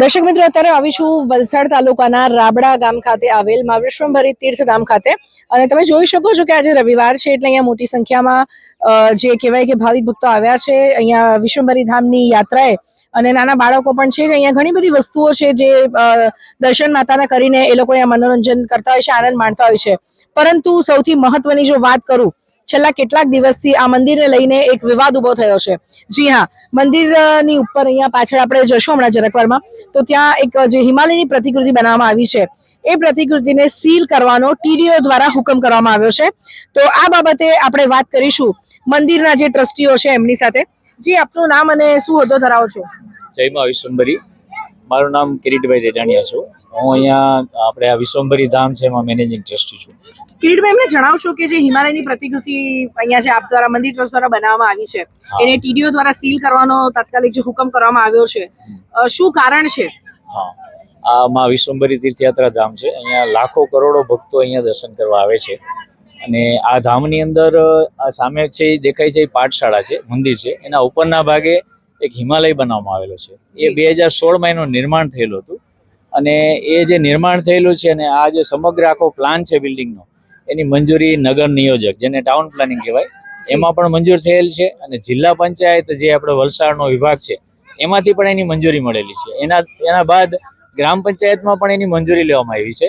દર્શક મિત્રો, અત્યારે આવીશું વલસાડ તાલુકાના રાબડા ગામ ખાતે આવેલ મા વિશ્વંભરી તીર્થધામ ખાતે. અને તમે જોઈ શકો છો કે આજે રવિવાર છે, એટલે અહીંયા મોટી સંખ્યામાં જે કહેવાય કે ભાવિક ભક્તો આવ્યા છે, અહીંયા વિશ્વંભરી ધામની યાત્રાએ. અને નાના બાળકો પણ છે, અહીંયા ઘણી બધી વસ્તુઓ છે જે દર્શન માતાના કરીને એ લોકો અહીંયા મનોરંજન કરતા હોય છે, આનંદ માણતા હોય છે. પરંતુ સૌથી મહત્વની જો વાત કરું છેલ્લા કેટલાક દિવસથી આ મંદિરને લઈને એક વિવાદ ઊભો થયો છે. જી હા, મંદિરની ઉપર અહીંયા પાછળ આપણે જશું હમણાં જરકવારમાં તો ત્યાં એક જે હિમાલયની પ્રતિકૃતિ બનાવવામાં આવી છે. એ પ્રતિકૃતિને સીલ કરવાનો ટીડીઓ દ્વારા હુકમ કરવામાં આવ્યો છે. તો આ બાબતે આપણે વાત કરીશું મંદિરના જે ટ્રસ્ટીઓ છે એમની સાથે. જી, આપનું નામ અને શું હોદ્દો ધરાવો છો? જય મા વિશ્વંભરી મારું નામ કિરીટભાઈ રેડાણીયા છું. હું અહીંયા આપણે આ વિશ્વંભરી ધામ છે એમાં મેનેજિંગ ટ્રસ્ટી છું. કિરીટભાઈ એમને જણાવશો કે જે હિમાલયની પ્રતિકૃતિ અહીંયા જે આપ દ્વારા મંદિર ટ્રસ્ટ દ્વારા બનાવવામાં આવી છે એને ટીડીઓ દ્વારા સીલ કરવાનો તાત્કાલિક જે હુકમ કરવામાં આવ્યો છે શું કારણ છે? હા. આ મા વિશ્વંભરી તીર્થયાત્રા ધામ છે. અહીંયા લાખો કરોડો ભક્તો અહીંયા દર્શન કરવા આવે છે. અને આ ધામની અંદર આ સામે છે દેખાય છે પાઠશાળા છે મંદિર છે. એના ઉપરના ભાગે એક હિમાલય બનાવવામાં આવેલો છે. એ બે હજાર સોળમાં એનું નિર્માણ થયેલું હતું. અને એ જે નિર્માણ થયેલું છે અને આ જે સમગ્ર આખો પ્લાન છે બિલ્ડિંગનો એની મંજૂરી નગર નિયોજક જેને ટાઉન પ્લાનિંગ કહેવાય એમાં પણ મંજૂર થયેલ છે અને જિલ્લા પંચાયત જે આપણો વલસાડનો વિભાગ છે એમાંથી પણ એની મંજૂરી મળેલી છે. એના એના બાદ ગ્રામ પંચાયતમાં પણ એની મંજૂરી લેવામાં આવી છે.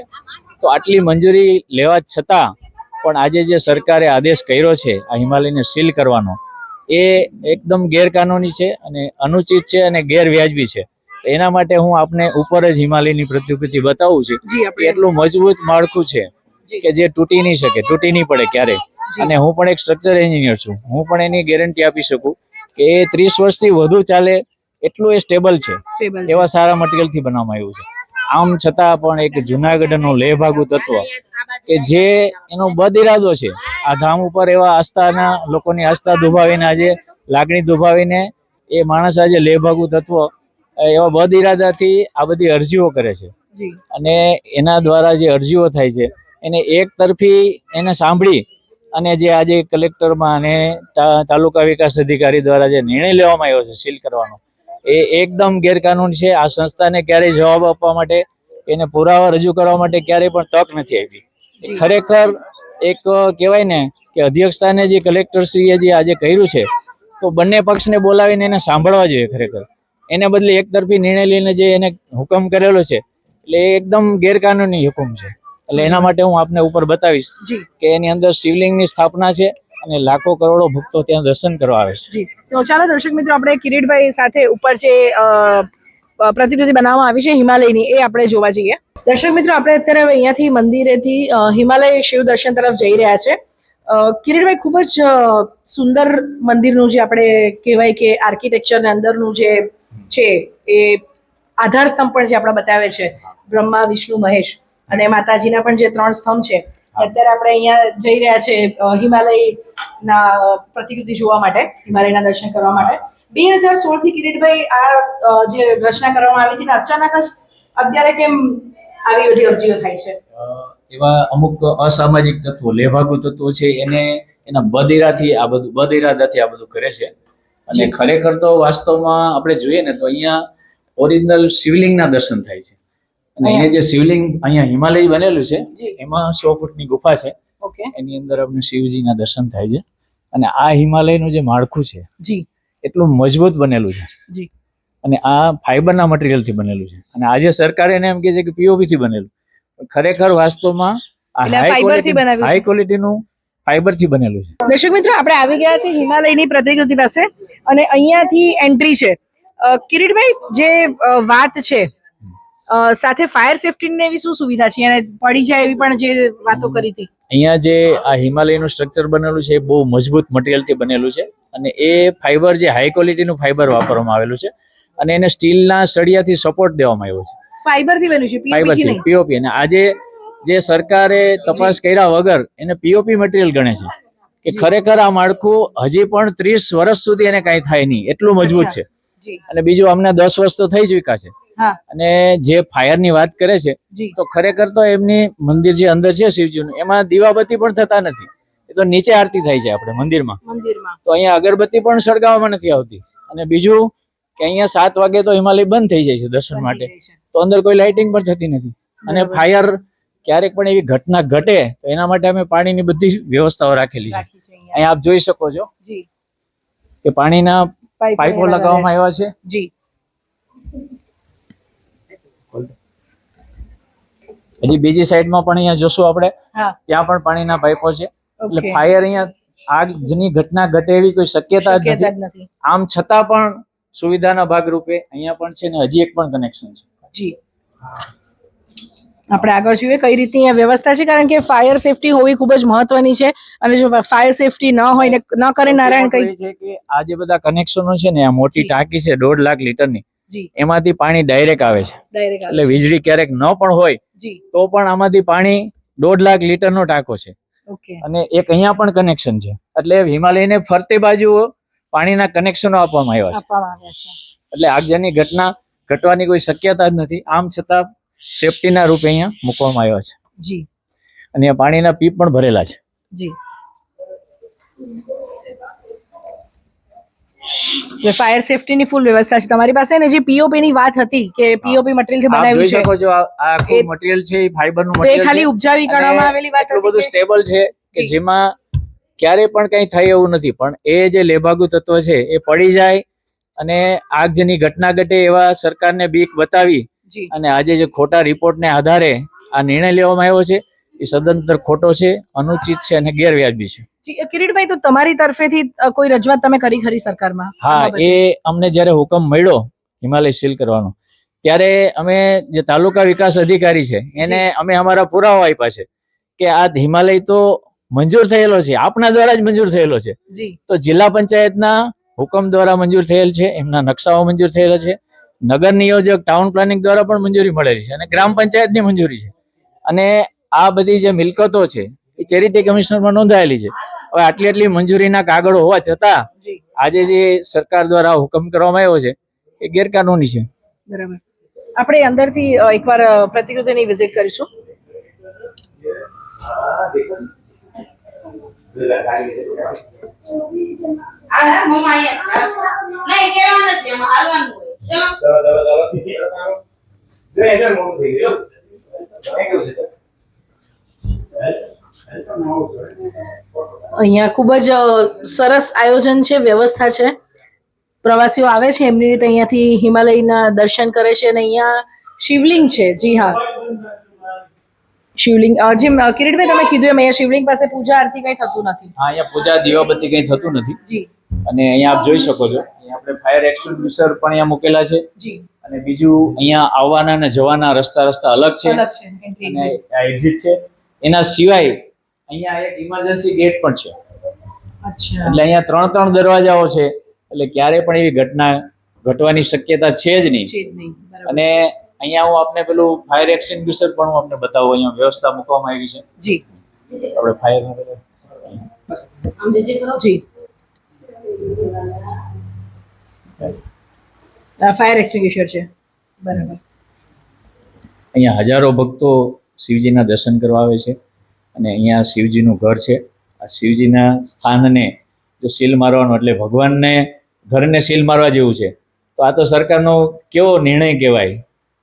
તો આટલી મંજૂરી લેવા છતાં પણ આજે જે સરકારે આદેશ કર્યો છે આ હિમાલયને સીલ કરવાનો એ એકદમ ગેરકાનૂની છે અને અનુચિત છે અને ગેરવ્યાજબી છે. એના માટે હું આપને ઉપર જ હિમાલયની પ્રતિકૃતિ બતાવું છું એટલું મજબૂત માળખું છે કે જે તૂટી નહીં શકે તૂટી નહીં પડે ક્યારેય. અને હું પણ એક સ્ટ્રક્ચર એન્જિનિયર છું. હું પણ એની ગેરંટી આપી શકું કે એ ત્રીસ વર્ષથી વધુ ચાલે એટલું એ સ્ટેબલ છે. એવા સારા મટીરિયલથી બનાવવામાં આવ્યું છે. આમ છતાં પણ એક જુનાગઢનું લેભાગુ તત્વ કે જે એનો બદ ઇરાદો છે. આ ધામ ઉપર એવા આસ્થાના લોકોની આસ્થા દુભાવીને આજે લાગણી દુભાવીને એ માણસ આજે લેભાગુ તત્વ એવા બદ ઇરાદાથી આ બધી અરજીઓ કરે છે. અને એના દ્વારા જે અરજીઓ થાય છે એને એક તરફી એને સાંભળી અને જે આજે કલેક્ટરમાં અને તાલુકા વિકાસ અધિકારી દ્વારા જે નિર્ણય લેવામાં આવ્યો છે સીલ કરવાનો એ એકદમ ગેરકાનૂન છે. આ સંસ્થાને ક્યારેય જવાબ આપવા માટે એને પુરાવા રજૂ કરવા માટે ક્યારેય પણ તક નથી એ ખરેખર એક કહેવાય ને કે અધ્યક્ષતાને જે કલેક્ટરશ્રીએ જે આજે કર્યું છે તો બંને પક્ષને બોલાવીને એને સાંભળવા જોઈએ ખરેખર. એને બદલે એક તરફી નિર્ણય લઈને જે એને હુકમ કરેલો છે એટલે એ એકદમ ગેરકાનૂની હુકમ છે. એટલે એના માટે હું આપને ઉપર બતાવીશ કે એની અંદર શિવલિંગની સ્થાપના છે અને લાખો કરોડો ભક્તો ત્યાં દર્શન કરવા આવે છે. તો ચાલો દર્શક મિત્રો આપણે કિરીટભાઈ સાથે ઉપર જે પ્રતિકૃતિ બનાવવામાં આવી છે હિમાલયની, એ આપણે જોવા જઈએ. દર્શક મિત્રો, આપણે અત્યારે હવે અહીંયાથી મંદિરેથી હિમાલય શિવ દર્શન તરફ જઈ રહ્યા છે. કિરીટભાઈ, ખૂબ જ સુંદર મંદિરનું જે આપણે કહેવાય કે આર્કિટેક્ચરની અંદરનું જે છે, એ આધાર સ્તંભ પણ જે આપણે બતાવે છે, બ્રહ્મા, વિષ્ણુ, મહેશ અને માતાજીના પણ જે ત્રણ સ્તંભ છે અત્યારે આપણે અહીંયા જઈ રહ્યા છે હિમાલયના પ્રતિકૃતિ જોવા માટે, હિમાલયના દર્શન કરવા માટે. બે હજાર સોળથી કિરીટભાઈ આ જે રચના કરવામાં આવી હતી અચાનક જ અત્યારે કેમ આવી બધી અરજીઓ થાય છે? એવા અમુક અસામાજિક તત્વો લેભાગુ તત્વો છે એને એના બદિરાથી આ બધું બદિરાદાથી આ બધું કરે છે. અને ખરેખર તો વાસ્તવમાં આપણે જોઈએ ને તો અહીંયા ઓરિજિનલ શિવલિંગના દર્શન થાય છે. અને અહીંયા. જે શિવલિંગ અહીંયા હિમાલય બનેલું છે એમાં સો ફૂટની ગુફા છે. ઓકે. એની અંદર આપણે શિવજીના દર્શન થાય છે. અને આ હિમાલયનું જે માળખું છે જી. એટલું મજબૂત બનેલું છે. જી. અને આ ફાઈબરના મટીરિયલથી બનેલું છે. અને આજે સરકાર એને એમ કહે છે કે પીઓપીથી બનેલું. ખરેખર વાસ્તવમાં હાઈ ક્વોલિટીનું ફાઈબરથી બનેલું છે. દર્શક મિત્રો આપણે આવી ગયા છે હિમાલયની પ્રતિકૃતિ પાસે અને અહીંયાથી એન્ટ્રી છે. કિરીટભાઈ જે વાત છે સાથે ફાયર સેફ્ટીની એવી શું સુવિધા છે? અને પડી જાય એવી પણ જે વાતો કરી હતી. અહીંયા જે આ હિમાલયનું સ્ટ્રક્ચર બનેલું છે એ બહુ મજબૂત મટીરિયલથી બનેલું છે અને એ ફાઈબર જે હાઈ ક્વોલિટીનું ફાઈબર વાપરવામાં આવેલું છે અને એને સ્ટીલના સળિયાથી સપોર્ટ દેવામાં આવ્યો છે. ફાઈબરથી બન્યું છે પીઓપી ફાઈબરથી પીઓપી અને આજે જે સરકારે તપાસ કર્યા વગર એને પીઓપી મટીરિયલ ગણે છે. કે ખરેખર આ માળખું હજી પણ ત્રીસ વર્ષ સુધી એને કાંઈ થાય નહીં એટલું મજબૂત છે. અને બીજું અમને દસ વર્ષ તો થઈ ચુક્યા છે. અને જે ફાયરની વાત કરે છે તો ખરેખર તો એમની મંદિર જે અંદર છે શિવજીનું એમાં દીવાબત્તી પણ થતા નથી. એ તો નીચે આરતી થાય છે આપણે મંદિરમાં. તો અહીંયા અગરબત્તી પણ સળગાવવામાં નથી આવતી. અને બીજું કે અહીંયા સાત વાગે તો હિમાલય બંધ થઈ જાય છે દર્શન માટે. તો અંદર કોઈ લાઇટિંગ પણ થતી નથી. અને ફાયર ક્યારેક પણ એવી ઘટના ઘટે તો એના માટે અમે પાણીની બધી વ્યવસ્થાઓ રાખેલી છે. અહીંયા. આપ જોઈ શકો છો કે પાણીના પાઇપો લગાવવામાં આવ્યા છે. છે. જી. હજી બીજી સાઈડમાં પણ અહીંયા જોશું આપણે ત્યાં પણ પાણીના પાઇપો છે. એટલે ફાયર અહીંયા આગની ઘટના ઘટે એવી કોઈ શક્યતા જ નથી. આમ છતાં પણ સુવિધાના ભાગરૂપે અહીંયા પણ છે ને હજી એક પણ કનેક્શન છે. જી. આપણે આગળ જોઈએ કઈ રીતની અહીંયા વ્યવસ્થા છે કારણ કે ફાયર સેફટી હોવી ખૂબ જ મહત્વની છે. અને જો ફાયર સેફટી ન હોય ને ન કરે નારાયણ કઈ છે કે આ જે બધા કનેક્શનો છે ને આ મોટી ટાંકી છે દોઢ લાખ લીટરની એમાંથી પાણી ડાયરેક્ટ આવે છે. એટલે વીજળી ક્યારેક ન પણ હોય તો પણ આમાંથી પાણી દોઢ લાખ લીટરનો ટાંકો છે. અને એક અહીંયા પણ કનેક્શન છે. એટલે હિમાલયને ફરતી બાજુ પાણીના કનેક્શનો આપવામાં આવ્યા છે. એટલે આગજની ઘટના ઘટવાની કોઈ શક્યતા જ નથી. આમ છતાં સેફટીના રૂપે અહીંયા મૂકવામાં આવ્યા છે. જી. અને પાણીના પીપ પણ ભરેલા છે. જી. ફાયર સેફટીની ફૂલ વ્યવસ્થા છે. તમારી પાસે ને જે પીઓપી ની વાત હતી કે પીઓપી મટીરિયલથી બનાવ્યું છે. શકો છો આ આખું મટીરિયલ છે ફાઈબરનું મટીરિયલ ખાલી ઉપજાવી અને કાઢવામાં આવેલી વાત હતી બધું સ્ટેબલ છે કે જેમાં ક્યારે પણ કંઈ થાય એવું નથી. પણ એ જે લેભાગુ તત્વ છે એ પડી જાય અને આગ જેની ઘટના ઘટે એવા સરકારને બીક બતાવી અને આજે જે ખોટા રિપોર્ટને આધારે આ નિર્ણય લેવામાં આવ્યો છે એ સદંતર ખોટો છે અનુચિત છે અને ગેરવ્યાજબી છે. કિરીટભાઈ તો તમારી તરફેથી કોઈ રજૂઆત તમે કરી ખરી સરકારમાં હા એ અમને જ્યારે હુકમ મળ્યો હિમાલય સીલ કરવાનો ત્યારે અમે જે તાલુકા વિકાસ અધિકારી છે એને અમે અમારા પુરાવા આપ્યા છે કે આ હિમાલય તો મંજૂર થયેલો છે આપના દ્વારા જ મંજૂર થયેલો છે. તો જિલ્લા પંચાયતના હુકમ દ્વારા મંજૂર થયેલ છે એમના નકશાઓ મંજૂર થયેલા છે નગર નિયોજક ટાઉન પ્લાનિંગ દ્વારા પણ મંજૂરી મળેલી છે અને ગ્રામ પંચાયતની મંજૂરી છે. અને આ બધી જે મિલકતો છે એ ચેરિટી કમિશનરમાં નોંધાયેલી છે. હવે આટલી આટલી મંજૂરીના કાગળો હોવા છતાં આજે જે સરકાર દ્વારા હુકમ કરવામાં આવ્યો છે એ ગેરકાનૂની છે. બરાબર. આપણે અંદરથી એકવાર પ્રતિકૃતિની વિઝિટ કરીશું. નહીં કેળવા નથી એમાં હાલવાનું હોય ચલો અહીંયા ખૂબ જ સરસ આયોજન છે વ્યવસ્થા છે. પ્રવાસીઓ આવે છે એમની રીતે અહીંયાથી હિમાલયના દર્શન કરે છે અને અહીંયા શિવલિંગ છે. જી હા. શિવલિંગ જેમ કિરીટભાઈ તમે કીધું એમ અહીંયા શિવલિંગ પાસે પૂજા આરતી કંઈ થતું નથી. હા અહીંયા પૂજા દીવાબત્તી કંઈ થતું નથી. જી. અને અહીંયા આપ જોઈ શકો છો અહીંયા આપણે ફાયર એક્સટિંગ્વિશર પણ અહીંયા મૂકેલા છે. જી. અને બીજું અહીંયા આવવાના અને જવાના રસ્તા રસ્તા અલગ છે. અલગ છે અને આ એક્ઝિટ છે. એના સિવાય અહીંયા એક ઇમરજન્સી ગેટ પણ છે. અચ્છા. એટલે અહીંયા ત્રણ ત્રણ દરવાજાઓ છે એટલે ક્યારે પણ એવી ઘટના ઘટવાની શક્યતા છે જ નહીં. છે જ નહીં બરાબર. અને અહીંયા હું આપને પેલું ફાયર એક્સટિંગ્યુશર પણ હું આપને બતાવું અહીંયા વ્યવસ્થા મૂકવામાં આવી છે. જી. આપણે ફાયર આમ જે જે કરો. જી. ફાયર એક્સટિંગ્યુશર છે. બરાબર. અહીંયા હજારો ભક્તો શિવજીના દર્શન કરવા આવે છે. અને અહીંયા શિવજીનું ઘર છે. આ શિવજીના સ્થાનને જો સીલ મારવાનું એટલે ભગવાનને ઘરને સીલ મારવા જેવું છે. તો આ તો સરકારનો કેવો નિર્ણય કહેવાય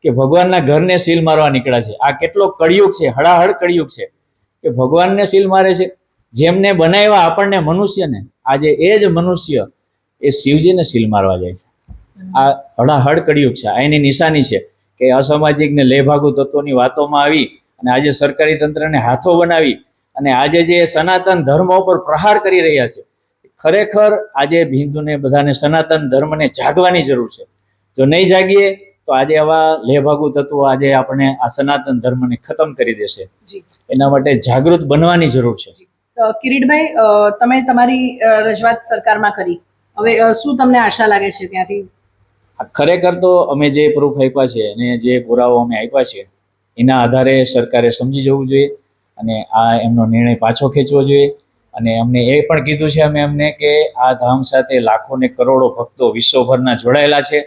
કે ભગવાનના ઘરને સીલ મારવા નીકળ્યા છે. આ કેટલો કળિયુગ છે, હળાહળ કળિયુગ છે કે ભગવાનને સીલ મારે છે. જેમને બનાવ્યા આપણને મનુષ્યને, આજે એ જ મનુષ્ય એ શિવજીને સીલ મારવા જાય છે. આ હળાહળ કળિયુગ છે. આ એની નિશાની છે કે અસામાજિક ને લેભાગુ તત્વોની વાતોમાં આવી અને આજે સરકારી તંત્રને હાથો બનાવી અને આજે જે સનાતન ધર્મ ઉપર પ્રહાર કરી રહ્યા છે ખરેખર આજે હિન્દુને બધાને સનાતન ધર્મને જાગવાની જરૂર છે. જો નહીં જાગીએ તો આજે આવા લેભાગુ તત્વો આજે આપણે આ સનાતન ધર્મને ખતમ કરી દેશે. એના માટે જાગૃત બનવાની જરૂર છે. કિરીટભાઈ તમે તમારી રજૂઆત સરકારમાં કરી. હવે શું તમને આશા લાગે છે ત્યાંથી? આ ખરેખર તો અમે જે પ્રૂફ આપ્યા છે અને જે પુરાવો અમે આપ્યા છે એના આધારે સરકારે સમજી જવું જોઈએ અને આ એમનો નિર્ણય પાછો ખેંચવો જોઈએ. અને અમને એ પણ કીધું છે અમે એમને કે આ ધામ સાથે લાખો ને કરોડો ભક્તો વિશ્વભરના જોડાયેલા છે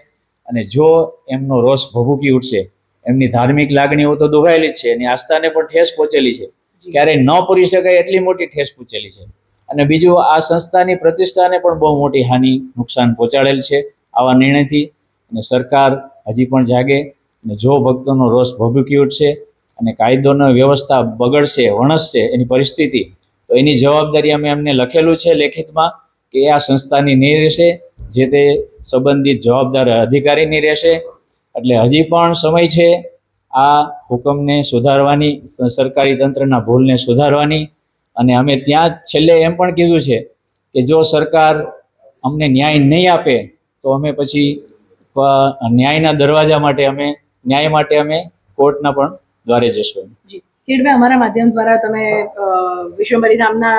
અને જો એમનો રોષ ભભૂકી ઉઠશે એમની ધાર્મિક લાગણીઓ તો દુભાયેલી જ છે એની આસ્થાને પણ ઠેસ પહોંચેલી છે. ક્યારેય ન પૂરી શકાય એટલી મોટી ઠેસ પહોંચેલી છે. અને બીજું આ સંસ્થાની પ્રતિષ્ઠાને પણ બહુ મોટી હાનિ નુકસાન પહોંચાડેલ છે આવા નિર્ણયથી અને સરકાર હજી પણ જાગે અને જો ભક્તોનો રોષ ભભૂકી ઉઠશે અને કાયદોનો વ્યવસ્થા બગડશે, વણસશે એની પરિસ્થિતિ, તો એની જવાબદારી અમે એમને લખેલું છે લેખિતમાં કે આ સંસ્થાની નહીં રહેશે, જે તે સંબંધિત જવાબદાર અધિકારીની રહેશે. એટલે હજી પણ સમય છે આ હુકમને સુધારવાની, સરકારી તંત્રના ભૂલને સુધારવાની. અને અમે ત્યાં છેલ્લે એમ પણ કીધું છે કે જો સરકાર અમને ન્યાય નહીં આપે, તો અમે પછી ન્યાયના દરવાજા માટે અમે ન્યાય માટે અમે કોર્ટના પણ દ્વારે જશું કિરીટભાઈ અમારા માધ્યમ દ્વારા તમે વિશ્વંભરી નામના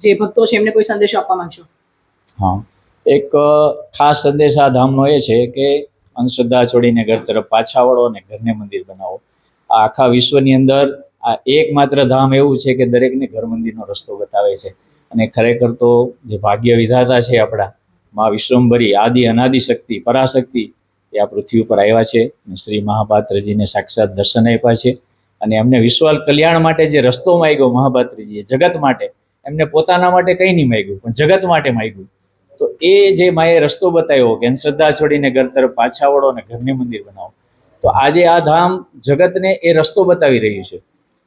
જે ભક્તો છે એમને કોઈ સંદેશો આપવા માંગશો? હા. એક ખાસ સંદેશ આ ધામનો એ છે કે અંધશ્રદ્ધા છોડીને ઘર તરફ પાછા વળો અને ઘરને મંદિર બનાવો. આ આખા વિશ્વની અંદર આ એકમાત્ર ધામ એવું છે કે દરેકને ઘર મંદિરનો રસ્તો બતાવે છે. અને ખરેખર તો જે ભાગ્ય વિધાતા છે આપણા મા વિશ્વંભરી આદિ અનાદિ શક્તિ પરાશક્તિ એ આ પૃથ્વી ઉપર આવ્યા છે શ્રી મહાપાત્રજીને સાક્ષાત દર્શન આપ્યા છે. અને એમને વિશ્વાલ કલ્યાણ માટે જે રસ્તો માંગ્યો મહાપાત્રજીએ, જગત માટે, એમને પોતાના માટે કંઈ નહીં માગ્યું, પણ જગત માટે માગ્યું. તો એ જે માએ રસ્તો બતાવ્યો કે અંધશ્રદ્ધા છોડીને ઘર તરફ પાછા વળો અને ઘરને મંદિર બનાવો. તો આજે આ ધામ જગતને એ રસ્તો બતાવી રહ્યું છે.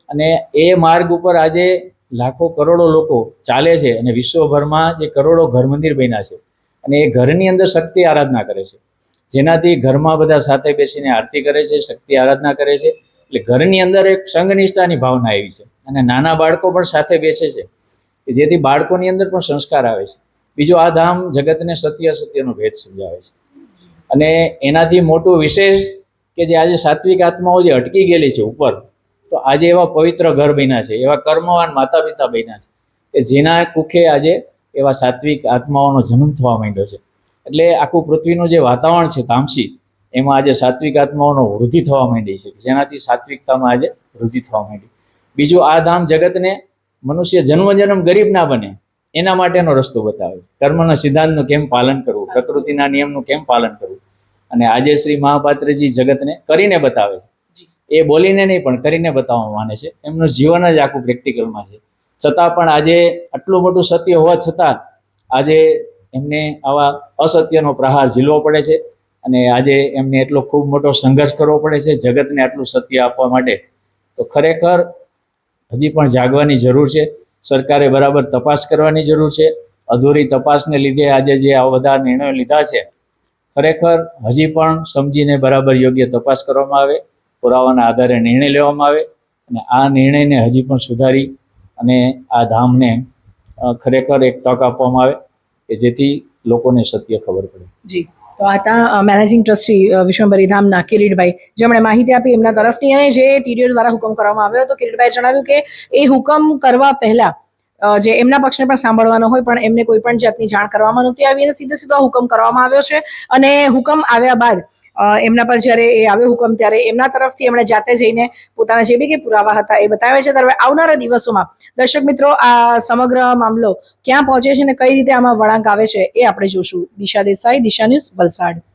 અને એ માર્ગ ઉપર આજે લાખો કરોડો લોકો ચાલે છે અને વિશ્વભરમાં જે કરોડો ઘર મંદિર બન્યા છે. અને એ ઘરની અંદર શક્તિ આરાધના કરે છે. જેનાથી ઘરમાં બધા સાથે બેસીને આરતી કરે છે, શક્તિ આરાધના કરે છે. એટલે ઘરની અંદર એક સંઘનિષ્ઠાની ભાવના આવી છે. અને નાના બાળકો પણ સાથે બેસે છે, કે જેથી બાળકોની અંદર પણ સંસ્કાર આવે છે. બીજો આ ધામ જગતને સત્ય સત્યનો ભેદ સમજાવે છે. અને એનાથી મોટું વિશેષ કે જે આજે સાત્વિક આત્માઓ જે અટકી ગયેલી છે ઉપર, તો આજે એવા પવિત્ર ઘર બન્યા છે, એવા કર્મવાન માતા પિતા બન્યા છે, કે જેના કુખે આજે એવા સાત્વિક આત્માઓનો જન્મ થવા માંડ્યો છે. એટલે આખું પૃથ્વીનું જે વાતાવરણ છે તામસી, એમાં આજે સાત્વિક આત્માઓનો વૃદ્ધિ થવા માંડી છે. જેનાથી સાત્વિકતામાં આજે વૃદ્ધિ થવા માંડી. બીજું, આ ધામ જગતને મનુષ્ય જન્મ જન્મ ગરીબ ના બને, એના માટેનો રસ્તો બતાવે કર્મના સિદ્ધાંતનું કેમ પાલન કરવું? પ્રકૃતિના નિયમનું કેમ પાલન કરવું? અને આજે શ્રી મહાપાત્રજી જગતને કરીને બતાવે છે. એ બોલીને નહીં, પણ કરીને બતાવવા માને છે. એમનું જીવન જ આખું પ્રેક્ટિકલમાં છે. છતાં પણ આજે આટલું મોટું સત્ય હોવા છતાં, આજે એમને આવા અસત્યનો પ્રહાર ઝીલવો પડે છે અને આજે એમને એટલો ખૂબ મોટો સંઘર્ષ કરવો પડે છે જગતને આટલું સત્ય આપવા માટે. તો ખરેખર હજી પણ જાગવાની જરૂર છે. સરકારે બરાબર તપાસ કરવાની જરૂર છે. અધૂરી તપાસને લીધે આજે જે આ બધા નિર્ણયો લીધા છે, ખરેખર હજી પણ સમજીને બરાબર યોગ્ય તપાસ કરવામાં આવે, પુરાવાના આધારે નિર્ણય લેવામાં આવે અને આ નિર્ણયને હજી પણ સુધારી અને આ ધામને ખરેખર એક તક આપવામાં આવે. કે જેથી લોકોને સત્ય ખબર પડે. જી. તો આ હતા મેનેજિંગ ટ્રસ્ટી વિશ્વંભરી ધામના કિરીટભાઈ જેમણે માહિતી આપી એમના તરફથી અને જે ટીડીઓ દ્વારા હુકમ કરવામાં આવ્યો હતો કિરીટભાઈ જણાવ્યું કે એ હુકમ કરવા પહેલા જે એમના પક્ષને પણ સાંભળવાનો હોય, પણ એમને કોઈ પણ જાતની જાણ કરવામાં નહોતી આવી અને સીધો સીધો હુકમ કરવામાં આવ્યો છે. અને હુકમ આવ્યા બાદ એમના પર જ્યારે એ આવ્યો હુકમ ત્યારે એમના તરફથી એમણે જાતે જઈને પોતાના જે બી કંઈ પુરાવા હતા એ બતાવે છે. ત્યારે આવનારા દિવસોમાં દર્શક મિત્રો, આ સમગ્ર મામલો ક્યાં પહોંચે છે અને કઈ રીતે આમાં વળાંક આવે છે એ આપણે જોશું. દિશા દેસાઈ, દિશા ન્યૂઝ વલસાડ.